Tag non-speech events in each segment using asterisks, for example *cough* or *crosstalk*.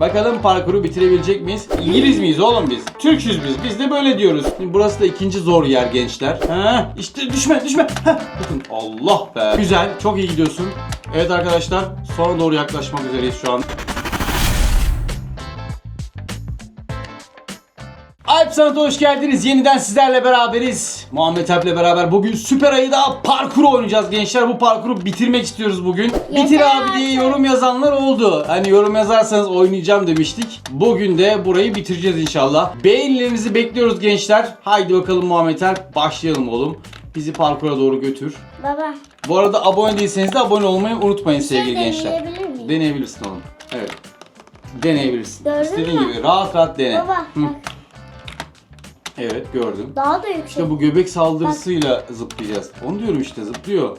Bakalım parkuru bitirebilecek miyiz? İngiliz miyiz oğlum biz? Türk'üz biz. Biz de böyle diyoruz. Şimdi burası da ikinci zor yer gençler. Ha, işte düşme düşme. Bakın Allah be. Güzel. Çok iyi gidiyorsun. Evet arkadaşlar sona doğru yaklaşmak üzereyiz şu an. Alp Sanat'a hoş geldiniz. Yeniden sizlerle beraberiz. Muhammed Alp'le beraber bugün Süper Ayı'da parkur oynayacağız gençler. Bu parkuru bitirmek istiyoruz bugün. Bitir abi diye yorum yazanlar oldu. Hani yorum yazarsanız oynayacağım demiştik. Bugün de burayı bitireceğiz inşallah. Beğenilerinizi bekliyoruz gençler. Haydi bakalım Muhammed Alp başlayalım oğlum. Bizi parkura doğru götür. Baba. Bu arada abone değilseniz de abone olmayı unutmayın sevgili şey gençler. deneyebilir miyim? Deneyebilirsin oğlum. Evet. Deneyebilirsin. Gördün İstediğin mü? gibi rahat rahat dene. Baba. Hı. bak, Evet gördüm. Daha da yüksek. İşte bu göbek saldırısıyla zıplayacağız. Onu diyorum işte zıplıyor.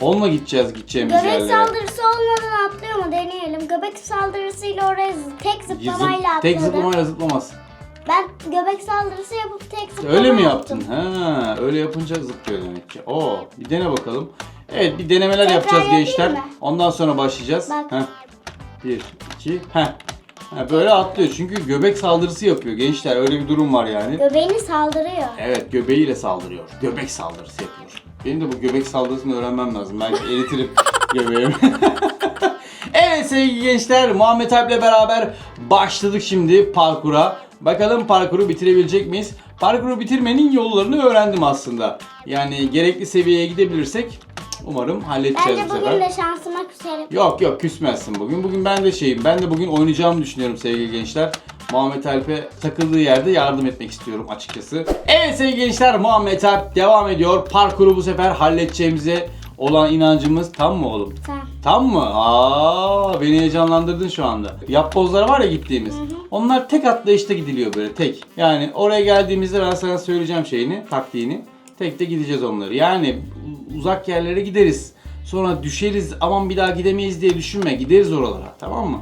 Onunla gideceğiz gideceğimiz Göbek yerlere. saldırısı olmadan atlıyor mu deneyelim. Göbek saldırısıyla oraya z- tek Zıp- zıplamayla atladım. tek zıplamayla zıplamaz. Ben göbek saldırısı yapıp tek zıplama Öyle mi yaptım. yaptın? Ha, öyle yapınca zıplıyor demek ki. Oo, bir dene bakalım. Evet, bir denemeler Tekrar yapacağız yapayım gençler. mı? Ondan sonra başlayacağız. Bak. Heh. Bir, iki, heh. Ha, böyle atlıyor çünkü göbek saldırısı yapıyor gençler. Öyle bir durum var yani. Göbeğini saldırıyor. Evet göbeğiyle saldırıyor. Göbek saldırısı yapıyor. Benim de bu göbek saldırısını öğrenmem lazım. Belki eritirim *laughs* göbeğimi. *laughs* evet sevgili gençler Muhammed Alp'le beraber başladık şimdi parkura. Bakalım parkuru bitirebilecek miyiz? Parkuru bitirmenin yollarını öğrendim aslında. Yani gerekli seviyeye gidebilirsek umarım halledeceğiz Bence bu bugün sefer. de şansıma küserim. Yok yok küsmezsin bugün. Bugün ben de şeyim. Ben de bugün oynayacağımı düşünüyorum sevgili gençler. Muhammed Alp'e takıldığı yerde yardım etmek istiyorum açıkçası. Evet sevgili gençler Muhammed Alp devam ediyor. Parkuru bu sefer halledeceğimize olan inancımız tam mı oğlum? Tamam. Tam mı? Aa, beni heyecanlandırdın şu anda. Yap pozları var ya gittiğimiz. Onlar tek atlayışta gidiliyor böyle tek. Yani oraya geldiğimizde ben sana söyleyeceğim şeyini, taktiğini. Tek de gideceğiz onları. Yani uzak yerlere gideriz. Sonra düşeriz aman bir daha gidemeyiz diye düşünme. Gideriz oralara tamam mı?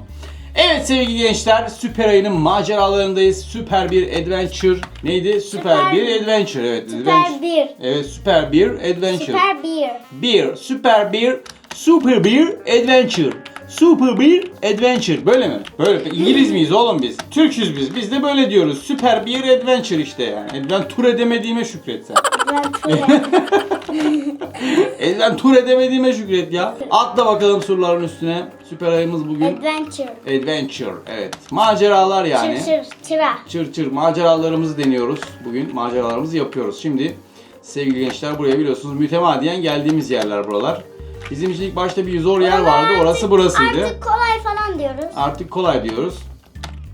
Evet sevgili gençler Süper Ayı'nın maceralarındayız. Süper bir adventure. Neydi? Süper, Süper bir adventure. Evet. Süper adventure. bir. Evet süper bir adventure. Süper bir. Bir, süper bir, super bir adventure. Super bir adventure. Böyle mi? Böyle. İngiliz miyiz oğlum biz? Türk'üz biz. Biz de böyle diyoruz. Süper bir adventure işte yani. Ben tur edemediğime şükret sen. Ben. E ben tur edemediğime şükret ya. Atla bakalım surların üstüne. Süper ayımız bugün Adventure. adventure. Evet. Maceralar yani. Çır çır çıra. Çır çır maceralarımızı deniyoruz. Bugün maceralarımızı yapıyoruz. Şimdi sevgili gençler buraya biliyorsunuz mütemadiyen geldiğimiz yerler buralar. Bizim için ilk başta bir zor yer vardı. Orası burasıydı. Artık kolay falan diyoruz. Artık kolay diyoruz.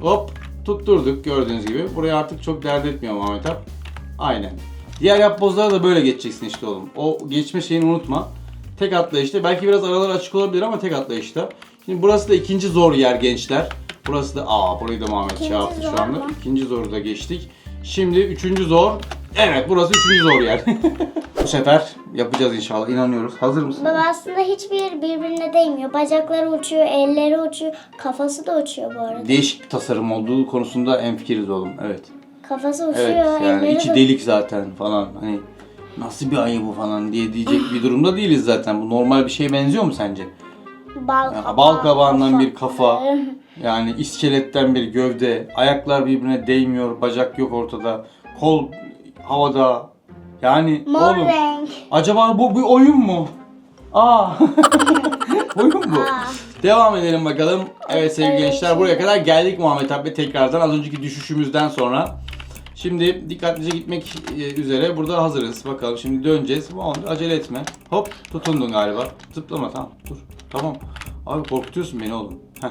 Hop tutturduk gördüğünüz gibi. Burayı artık çok dert etmiyor Muhammed Alp. Aynen. Diğer yapbozlara da böyle geçeceksin işte oğlum. O geçme şeyini unutma. Tek atlayışta. Belki biraz aralar açık olabilir ama tek atlayışta. Şimdi burası da ikinci zor yer gençler. Burası da aa burayı da Muhammed şey yaptı şu anda. İkinci zoru da geçtik. Şimdi üçüncü zor. Evet burası üçüncü zor yer. *laughs* Bu sefer yapacağız inşallah. inanıyoruz. Hazır mısın? Baba aslında hiçbir birbirine değmiyor. Bacakları uçuyor, elleri uçuyor, kafası da uçuyor bu arada. Değişik bir tasarım olduğu konusunda hemfikiriz oğlum. Evet. Kafası uçuyor, Evet yani elleri içi de... delik zaten falan hani nasıl bir ayı bu falan diye diyecek bir durumda değiliz zaten. Bu normal bir şeye benziyor mu sence? Bal, Yani kabağı, bal kabağından bir kafa, *laughs* yani iskeletten bir gövde, ayaklar birbirine değmiyor, bacak yok ortada, kol havada. Yani Mor oğlum renk. acaba bu bir oyun mu? Aa. *laughs* oyun bu. Aa. Devam edelim bakalım. Evet sevgili Evet, gençler buraya kadar geldik Muhammed abi tekrardan az önceki düşüşümüzden sonra. Şimdi dikkatlice gitmek e, üzere burada hazırız. Bakalım şimdi döneceğiz. Muhammed acele etme. Hop tutundun galiba. Zıplama tamam dur. Tamam. Abi korkutuyorsun beni oğlum. Heh.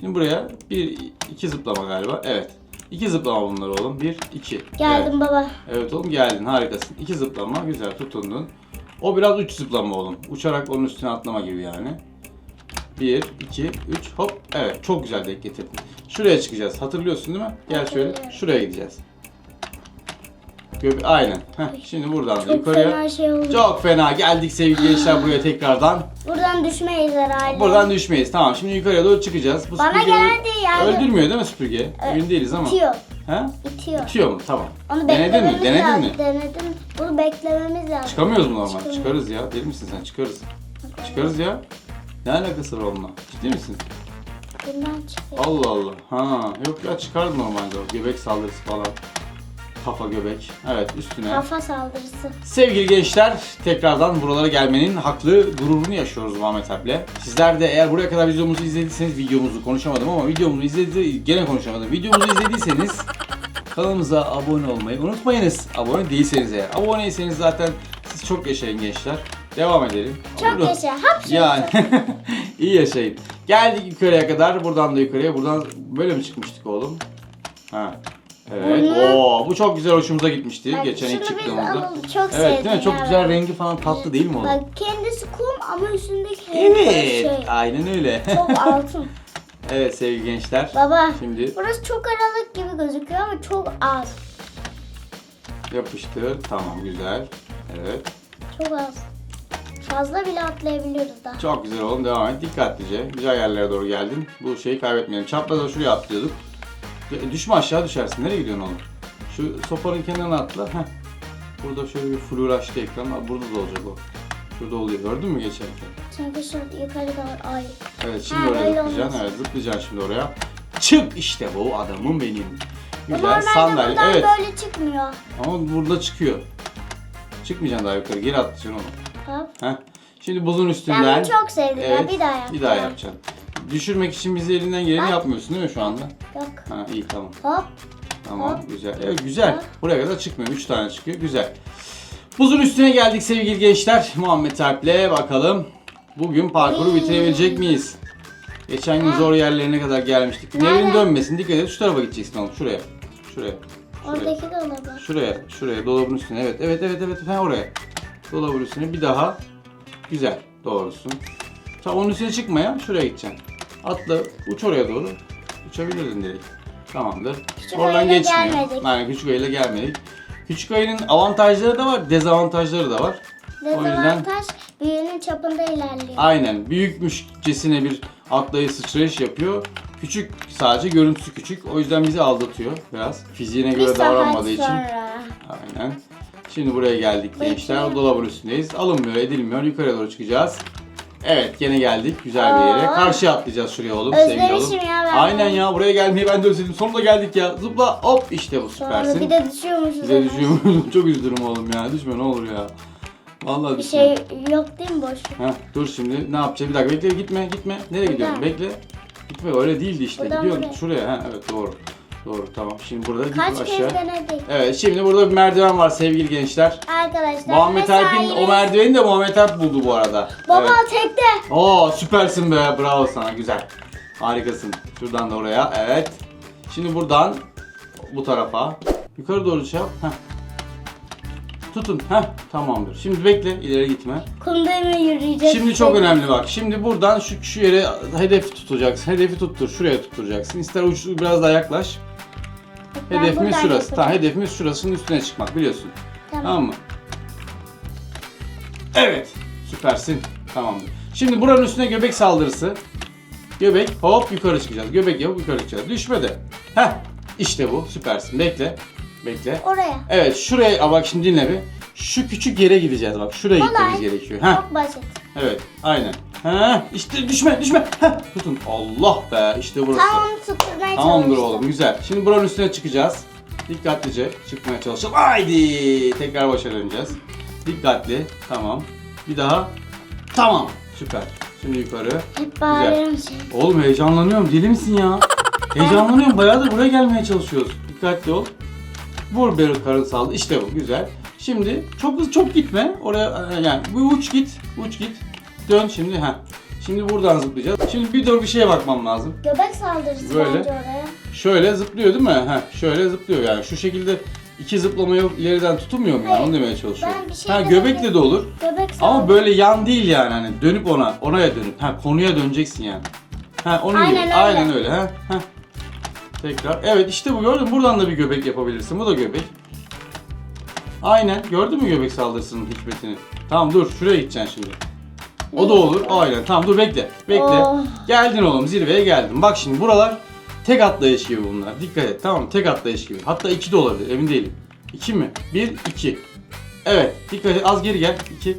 Şimdi buraya bir iki zıplama galiba. Evet. İki zıplama bunlar oğlum. Bir, iki. Geldim Evet. baba. Evet oğlum geldin harikasın. İki zıplama güzel tutundun. O biraz üç zıplama oğlum. Uçarak onun üstüne atlama gibi yani. Bir, iki, üç hop. Evet çok güzel denk getirdin. Şuraya çıkacağız. Hatırlıyorsun değil mi? Gel şöyle. Şuraya gideceğiz. Göbe Aynen. Heh, şimdi buradan da Çok yukarıya. fena şey oldu. Çok fena. Geldik sevgili gençler buraya tekrardan. Buradan düşmeyiz herhalde. Buradan düşmeyiz. Tamam şimdi yukarıya doğru çıkacağız. Bu Bana süpürgeyi geldi yani. Öldürmüyor değil mi süpürge? Emin değiliz ama. İtiyor. Ha? İtiyor. İtiyor mu? Tamam. Onu Denedin mi? beklememiz Denedin lazım. mi? Denedim. Bunu beklememiz lazım. Çıkamıyoruz mu normal? Çıkamıyoruz. Çıkarız ya. Deli misin sen? Çıkarız. Çıkarız ya. Ne alakası var onunla? Ciddi misin? Üstünden çıkıyor. Allah Allah. Ha, yok ya çıkardı normalde o. Göbek saldırısı falan. Kafa göbek. Evet üstüne. Kafa saldırısı. Sevgili gençler, tekrardan buralara gelmenin haklı gururunu yaşıyoruz Muhammed Alp'le. Sizler de eğer buraya kadar videomuzu izlediyseniz, videomuzu konuşamadım ama videomuzu izledi, gene konuşamadım. Videomuzu izlediyseniz kanalımıza abone olmayı unutmayınız. Abone değilseniz eğer. Aboneyseniz zaten siz çok yaşayın gençler. Devam edelim. Çok Olur. yaşa. Hapşır. Yani *laughs* iyi yaşayın. Geldik yukarıya kadar. Buradan da yukarıya. Buradan böyle mi çıkmıştık oğlum? Ha. Evet. Bunu- Oo, bu çok güzel hoşumuza gitmişti Bak, geçen ilk şunu biz çıktığımızda. alalım. Çok Evet sevdim değil mi? Çok ya güzel rengi falan tatlı değil mi oğlum? Bak kendisi kum ama üstündeki Evet. şey. Aynen öyle. Çok *laughs* altın. evet sevgili gençler. Baba. Şimdi Burası çok aralık gibi gözüküyor ama çok az. yapıştır. Tamam güzel. Evet. Çok az. Fazla bile atlayabiliyoruz daha. Çok güzel oğlum. Devam et. Dikkatlice. Güzel yerlere doğru geldin. Bu şeyi kaybetmeyelim. Çapraza şuraya atlıyorduk. Düşme aşağı düşersin. Nereye gidiyorsun oğlum? Şu sopanın kenarına atla. Heh. Burada şöyle bir fluoraşlı ekran var. Burada da olacak o. Şurada oluyor. Gördün mü geçerken? Çünkü şurada yukarı kadar ay. Evet şimdi Ha, oraya öyle zıplayacaksın. olmaz. Evet zıplayacaksın şimdi oraya. Çık işte bu adamım benim. Güzel Normalde sandalye. Evet böyle çıkmıyor. ama burada çıkıyor. Çıkmayacaksın daha yukarı. Geri atlayacaksın onu. Hop. Heh. Şimdi buzun Ben üstünden. bunu çok sevdim ya. Bir daha yap. Bir daha yapacaksın. Düşürmek için bize elinden geleni yapmıyorsun değil mi şu anda? Yok. Ha iyi tamam. Hop. Tamam Bak. güzel. Evet güzel. Bak. Buraya kadar çıkmıyor. 3 tane çıkıyor. Güzel. Buzun üstüne geldik sevgili gençler. Muhammed Alp'le bakalım. Bugün parkuru bitirebilecek miyiz? Geçen gün zor yerlerine kadar gelmiştik. Nevin dönmesin. Dikkat et. Şu tarafa gideceksin oğlum. Şuraya. Şuraya. Şuraya. Oradaki dolabı. Şuraya. Şuraya. Dolabın üstüne. Evet. Evet. Evet. Evet. Ha oraya. Dolabın üstüne. Bir daha. Güzel. Doğrusun. Tam onun üstüne çıkma ya. Şuraya gideceksin. Atla. Uç oraya doğru. Uçabilirdin direkt. Tamamdır. Küçük Oradan ayıyla geçmiyor. gelmedik. Aynen küçük ayıyla gelmedik. Küçük ayının avantajları da var, dezavantajları da var. O yüzden Dezavantaj büyüğünün çapında ilerliyor. aynen büyükmüşçesine bir atlayış sıçrayış yapıyor. Küçük sadece görüntüsü küçük. O yüzden bizi aldatıyor biraz. Fiziğine göre saat davranmadığı için. sonra. Aynen. Şimdi buraya geldik gençler. Dolabın üstündeyiz. Alınmıyor, edilmiyor. Yukarıya doğru çıkacağız. Evet, gene geldik güzel bir yere. Aa. Karşıya atlayacağız şuraya oğlum. sevgili oğlum. Özlemişim ya ben. Aynen ya buraya gelmeyi ben de özledim. Sonunda geldik ya. Zıpla hop işte bu Sonra süpersin. bir de düşüyormuşuz. Bize hemen. düşüyor. *laughs* Çok üzülürüm oğlum ya. Düşme ne olur ya. Vallahi Bir düşme. şey yok değil mi boş? Heh, dur şimdi ne yapacağız? Bir dakika bekle gitme gitme. Nereye gidiyorsun? Bekle. Gitme öyle değildi işte. Buradan Gidiyorsun buraya. şuraya. Ha, evet doğru. Doğru tamam. Şimdi burada Kaç aşağı. kez denedik. Evet şimdi burada bir merdiven var sevgili gençler. Arkadaşlar Muhammed Alp'in o merdiveni de Muhammed Alp buldu bu arada. Baba Evet. tekte. Oo süpersin be bravo sana güzel. Harikasın. Şuradan da oraya evet. Şimdi buradan bu tarafa yukarı doğru şey yap. Heh. Tutun. Heh tamamdır. Şimdi bekle ileri gitme. Kumda mı yürüyeceğiz? Şimdi çok önemli bak. Şimdi buradan şu şu yere hedef tutacaksın. Hedefi tuttur. Şuraya tutturacaksın. İster uç biraz daha yaklaş. Ben Hedefimiz buradan şurası. yapacağım. Tamam hedefimiz şurasının üstüne çıkmak biliyorsun. Tamam. Tamam mı? Evet. Süpersin. Tamamdır. Şimdi buranın üstüne göbek saldırısı. Göbek hop yukarı çıkacağız. Göbek yapıp yukarı çıkacağız. Düşme de. Heh. İşte bu. Süpersin. Bekle. Bekle. Oraya. Evet şuraya Aa, bak şimdi dinle bir. Şu küçük yere gideceğiz bak. Şuraya Kolay. gitmemiz gerekiyor. Heh. Çok basit. Evet. Aynen. Heh. İşte düşme düşme. Heh. Tutun. Allah be. İşte burası. Tam onu tutturmaya Tamamdır çalıştım. oğlum güzel. Şimdi buranın üstüne çıkacağız. Dikkatlice çıkmaya çalışalım. Haydi. Tekrar başa döneceğiz. Dikkatli. Tamam. Bir daha. Tamam. Süper. Şimdi yukarı. Hep bağırıyorum şey. Oğlum heyecanlanıyorum. Deli misin ya? Heyecanlanıyorum. Bayağıdır buraya gelmeye çalışıyoruz. Dikkatli ol. Vur bir karın saldı. İşte bu. Güzel. Şimdi çok hızlı çok gitme. Oraya e, yani bu uç git. Uç git. Dön şimdi. ha. Şimdi buradan zıplayacağız. Şimdi bir dur bir şeye bakmam lazım. Göbek saldırısı Böyle. bence oraya. Şöyle zıplıyor değil mi? Heh, şöyle zıplıyor yani. Şu şekilde iki zıplama yok ileriden tutunmuyor mu yani? Hayır. Onu demeye çalışıyorum. Ben bir şey ha demedim. göbekle de olur. Göbek saldırısı. Ama böyle yan değil yani hani dönüp ona, oraya dönüp. Ha konuya döneceksin yani. Ha onun Aynen gibi. öyle. Aynen öyle. Ha. ha. Tekrar. Evet işte bu gördün? Buradan da bir göbek yapabilirsin. Bu da göbek. Aynen. Gördün mü göbek saldırısının hikmetini? Tamam dur şuraya gideceksin şimdi. O da olur. Aynen. Tamam dur bekle. Bekle. Oh. Geldin oğlum zirveye geldin. Bak şimdi buralar tek atlayış gibi bunlar. Dikkat et tamam? Tek atlayış gibi. Hatta iki de olabilir emin değilim. İki mi? Bir, iki. Evet dikkat et az geri gel. İki.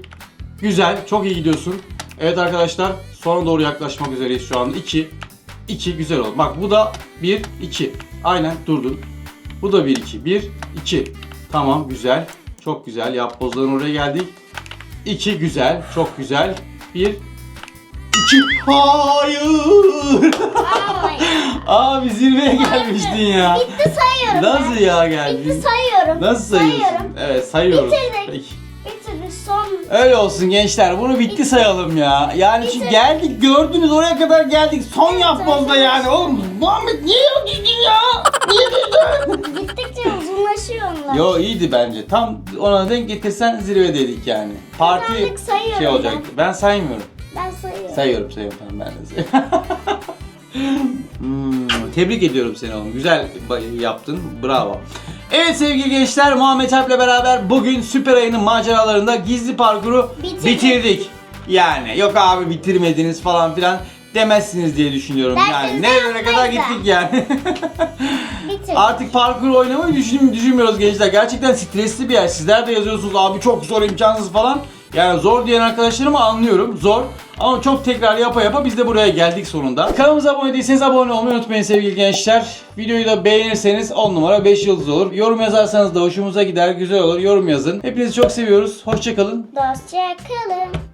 Güzel çok iyi gidiyorsun. Evet arkadaşlar sona doğru yaklaşmak üzereyiz şu anda. İki. 2 güzel oldu. Bak bu da 1 2. Aynen durdun. Bu da 1 2. 1 2. Tamam güzel. Çok güzel. Yap pozların oraya geldik. 2 güzel. Çok güzel. 1 2 Hayır. *laughs* Ay. Abi zirveye gelmiştin ya. Bitti sayıyorum. Nasıl ya geldin? Bitti sayıyorum. Nasıl sayıyorsun? Sayıyorum. Evet sayıyoruz. Bitirdik. Öyle olsun gençler. Bunu bitti sayalım ya. Yani çünkü geldik gördünüz oraya kadar geldik. Son evet. yani. Oğlum Muhammed niye yok girdin ya? Niye girdin? *laughs* Gittikçe uzunlaşıyor onlar. Yo iyiydi bence. Tam ona denk getirsen zirve dedik yani. Parti sayıyorum şey olacaktı. Ben saymıyorum. Ben sayıyorum. Sayıyorum sayıyorum tamam ben de sayıyorum. *laughs* Hmm, tebrik ediyorum seni oğlum. Güzel yaptın. Bravo. Evet sevgili gençler Muhammed Alp'le beraber bugün Süper Ayı'nın maceralarında gizli parkuru Bitirdik. bitirdik. Yani yok abi bitirmediniz falan filan demezsiniz diye düşünüyorum. Dersiniz yani nerelere kadar gittik yani. *laughs* Artık parkur oynamayı düşün, düşünmüyoruz gençler. Gerçekten stresli bir yer. Sizler de yazıyorsunuz abi çok zor imkansız falan. Yani zor diyen arkadaşlarımı anlıyorum. Zor. Ama çok tekrar yapa yapa biz de buraya geldik sonunda. Kanalımıza abone değilseniz abone olmayı unutmayın sevgili gençler. Videoyu da beğenirseniz 10 numara 5 yıldız olur. Yorum yazarsanız da hoşumuza gider, güzel olur. Yorum yazın. Hepinizi çok seviyoruz. Hoşçakalın. Dostça kalın.